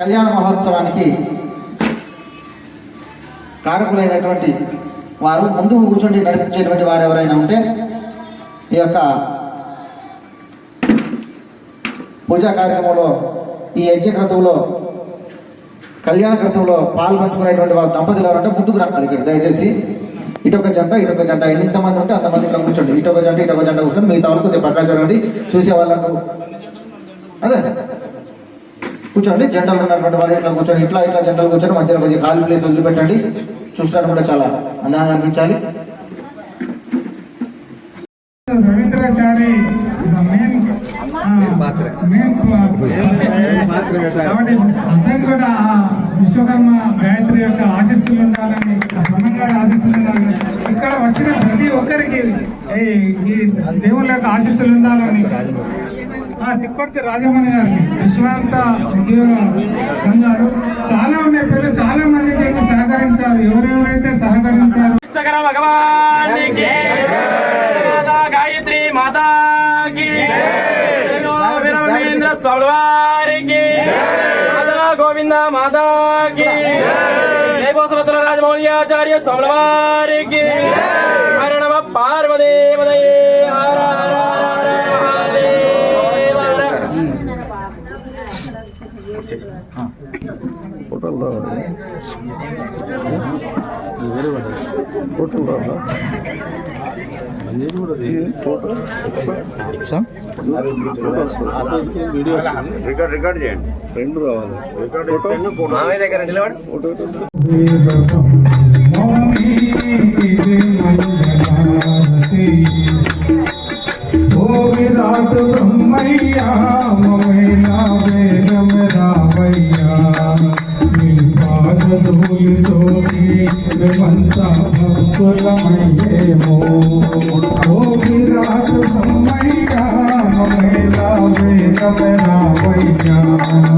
కళ్యాణ మహోత్సవానికి కారకులైనటువంటి వారు ముందు కూర్చుండి నడిపించేటువంటి వారు ఎవరైనా ఉంటే ఈ యొక్క పూజా కార్యక్రమంలో ఈ యజ్ఞ క్రతువులో కళ్యాణ క్రతువులో పాల్పంచుకునేటువంటి వారు దంపతులు ఎవరంటే ముందుకు రావాలి ఇక్కడ. దయచేసి ఇటొక జంట ఇటొక జంట. ఎంతమంది ఉంటే అంతమంది ఇక్కడ కూర్చోండి. ఇటొక జంట ఇటొక జంట కూర్చొని మిగతా వాళ్ళు కొద్దిగా పక్కా జరగండి. చూసే వాళ్ళకు అదే. కూర్చోండి. జంటలు ఉన్నటువంటి వాళ్ళు ఇట్లా కూర్చొని ఇట్లా ఇట్లా జంటలు కూర్చొని మధ్యలో కొద్దిగా ఖాళీ ప్లేస్ వదిలిపెట్టండి. చూడడానికి కూడా చాలా అందంగా అనిపించాలి. రవీంద్రాచారి మెయిన్ మెయిన్ కాబట్టి అందరం కూడా విశ్వకర్మ గాయత్రి యొక్క ఆశీస్సులు ఉండాలని ఈ- ఈ దేవుళ్ళ యొక్క ఆశీస్సులు ఉండాలని ఆ తిప్పర్తి రాజమణి గారికి విశ్రాంత ఉద్యోగ సంఘాలు చాలా ఉన్నాయి పిల్లలు చాలా మంది దీనికి సహకరించారు. ఎవరెవరైతే సహకరించారు? గాయత్రి మాతా కి వీరమహేంద్ర స్వామి వారికి మాతా గోవింద మాతాకి రాజమౌళ్యాచార్య స్వామి వారికి రికార్డ్ రికార్డ్ చేయండి. రెండు కావాలి రికార్డ్ చేస్తేనే ఫోటో. విరాట్ మేమంతా భక్తులమయ్యేమో ఓ విరాట్ బ్రహ్మయ్యా మేలా వేదం రావయ్యా మీ